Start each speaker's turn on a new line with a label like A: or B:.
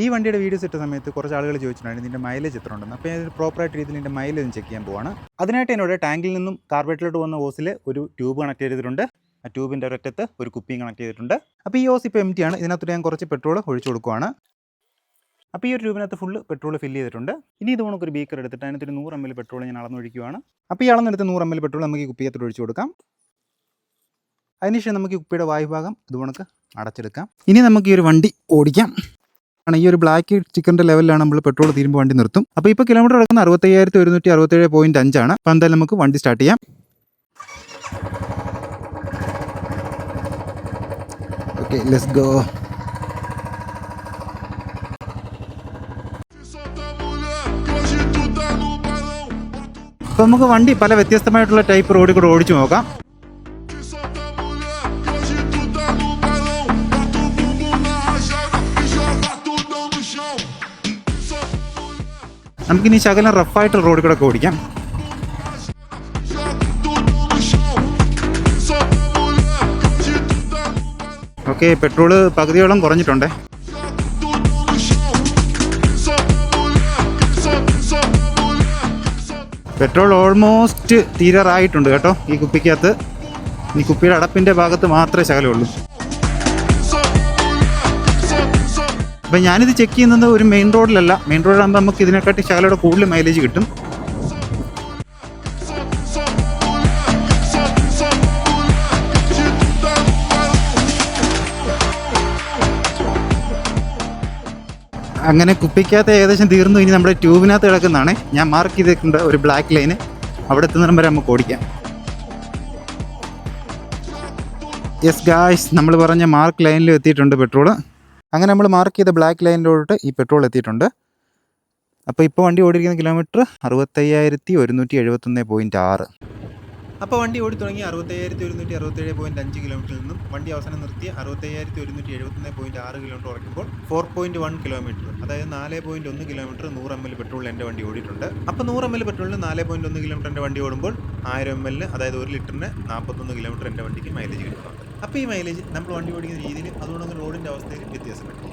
A: ഈ വണ്ടിയുടെ വീഡിയോസ് ഇട്ട സമയത്ത് കുറച്ച് ആളുകൾ ചോദിച്ചിട്ടുണ്ടായിരുന്നു ഇതിന്റെ മൈലേജ് എത്ര ഉണ്ടെന്ന് അപ്പോൾ ഞാൻ പ്രോപ്പറായിട്ട് രീതിയിൽ ഇതിന്റെ മൈലേജ് ചെക്ക് ചെയ്യാൻ പോവാണ്. അതിനായിട്ട് എന്നോട് ടാങ്കിൽ നിന്നും കാർബേറ്റിലോട്ട് വന്ന ഓസിൽ ഒരു ട്യൂബ് കണക്ട് ചെയ്തിട്ടുണ്ട്. ആ ട്യൂബിന്റെ ഒരറ്റത്ത് ഒരു കുപ്പിയും കണക്ട് ചെയ്തിട്ടുണ്ട്. അപ്പോൾ ഈ ഓസ് ഇപ്പോൾ എം ടി ആണ്. ഇതിനകത്ത് ഞാൻ കുറച്ച് പെട്രോൾ ഒഴിച്ചു കൊടുക്കുവാണ്. അപ്പോൾ ഈ ഒരു ട്യൂബിനകത്ത് ഫുള്ള് പെട്രോൾ ഫില്ല് ചെയ്തിട്ടുണ്ട്. ഇനി ഇത് ഒരു ബീക്കർ എടുത്തിട്ട് അതിനകത്ത് ഒരു നൂറ് എം എൽ പെട്രോൾ ഞാൻ അളന്നൊഴിക്കുകയാണ് അപ്പോൾ ഈ അളന്നെടുത്ത് നൂറ് എം എൽ പെട്രോൾ നമുക്ക് ഈ കുപ്പിയകത്തോട്ട് ഒഴിച്ചു കൊടുക്കാം. അതിനുശേഷം നമുക്ക് ഈ കുപ്പിയുടെ വായുഭാഗം ഇത് കണക്ക് അടച്ചെടുക്കാം. ഇനി നമുക്ക് ഈ ഒരു വണ്ടി ഓടിക്കാം. ആണ്. ഈ ഒരു ബ്ലാക്ക് ചിക്കന്റെ ലെവലിലാണ് നമ്മൾ പെട്രോൾ തീരുമ്പോൾ വണ്ടി നിർത്തും. അപ്പോൾ ഇപ്പോൾ കിലോമീറ്റർ കിടക്കുന്ന അറുപത്തയ്യായിരത്തി ഒരുന്നൂറ്റി അറുപത്തേഴ് പോയിന്റ് അഞ്ചാണ്. അപ്പോൾ എന്തായാലും നമുക്ക് വണ്ടി സ്റ്റാർട്ട് ചെയ്യാം. ഓക്കെ ലെറ്റ്സ് ഗോ നമുക്ക് വണ്ടി പല വ്യത്യസ്തമായിട്ടുള്ള ടൈപ്പ് റോഡിൽ കൂടെ ഓടിച്ചു നോക്കാം. നമുക്കിനി ശകലം റഫായിട്ട് റോഡ് കൂടെ ഒക്കെ ഓടിക്കാം. ഓക്കെ പെട്രോൾ പകുതിയോളം കുറഞ്ഞിട്ടുണ്ടേ. പെട്രോൾ ഓൾമോസ്റ്റ് തീരാറായിട്ടുണ്ട് കേട്ടോ ഈ കുപ്പിക്കകത്ത്. ഈ കുപ്പിയുടെ അടപ്പിന്റെ ഭാഗത്ത് മാത്രമേ ശകലമുള്ളൂ അപ്പം ഞാനിത് ചെക്ക് ചെയ്യുന്നത് ഒരു മെയിൻ റോഡിലല്ല മെയിൻ റോഡിലാകുമ്പോൾ നമുക്ക് ഇതിനെക്കാട്ടി ശകലയുടെ കൂടുതൽ മൈലേജ് കിട്ടും. അങ്ങനെ കുപ്പിക്കകത്ത് ഏകദേശം തീർന്നു. ഇനി നമ്മുടെ ട്യൂബിനകത്ത് കിടക്കുന്നതാണ്. ഞാൻ മാർക്ക് ചെയ്തിട്ടുണ്ട് ഒരു ബ്ലാക്ക് ലൈൻ അവിടെ എത്തുന്നിടം വരെ നമുക്ക് ഓടിക്കാം. യെസ് ഗായ്സ് നമ്മൾ പറഞ്ഞ മാർക്ക് ലൈനിൽ എത്തിയിട്ടുണ്ട് പെട്രോൾ അങ്ങനെ നമ്മൾ മാർക്ക് ചെയ്ത ബ്ലാക്ക് ലൈനിലോട്ട് ഈ പെട്രോൾ എത്തിയിട്ടുണ്ട്. അപ്പോൾ ഇപ്പോൾ വണ്ടി ഓടിയിരിക്കുന്ന കിലോമീറ്റർ അറുപത്തയ്യായിരത്തി ഒരുന്നൂറ്റി എഴുപത്തൊന്ന് പോയിന്റ് ആറ്. അപ്പോൾ വണ്ടി ഓടി തുടങ്ങി അറുപത്തയ്യായിരത്തി ഒരുന്നൂറ്റി അറുപത്തേഴ് പോയിന്റ് അഞ്ച് കിലോമീറ്ററിൽ നിന്നും വണ്ടി അവസാനം നിർത്തി അറുപത്തയ്യായിരത്തി ഒരുന്നൂറ്റി എഴുപത്തൊന്ന് പോയിന്റ് ആറ് കിലോമീറ്റർ ഉറക്കുമ്പോൾ ഫോർ പോയിന്റ് വൺ കിലോമീറ്റർ അതായത് നാല് പോയിന്റ് ഒന്ന് കിലോമീറ്റർ നൂറ് എം എൽ പെട്രോളിൽ എന്റെ വണ്ടി ഓടിയിട്ടുണ്ട്. അപ്പോൾ നൂറ് എം എൽ പെട്രോളിന് നാല് പോയിന്റ് ഒന്ന് കിലോമീറ്റർ എന്റെ വണ്ടി ഓടുമ്പോൾ ആയിരം എം എൽ അതായത് ഒരു ലിറ്ററിന് നാൽപ്പത്തൊന്ന് കിലോമീറ്റർ എന്റെ വണ്ടിക്ക് മൈലേജ് കിട്ടുന്നുണ്ട്. അപ്പോൾ ഈ മൈലേജ് നമ്മൾ വണ്ടി ഓടിക്കുന്ന രീതിയിൽ അതുകൊണ്ടൊന്ന് റോഡിന്റെ അവസ്ഥയിൽ വ്യത്യാസം പറ്റും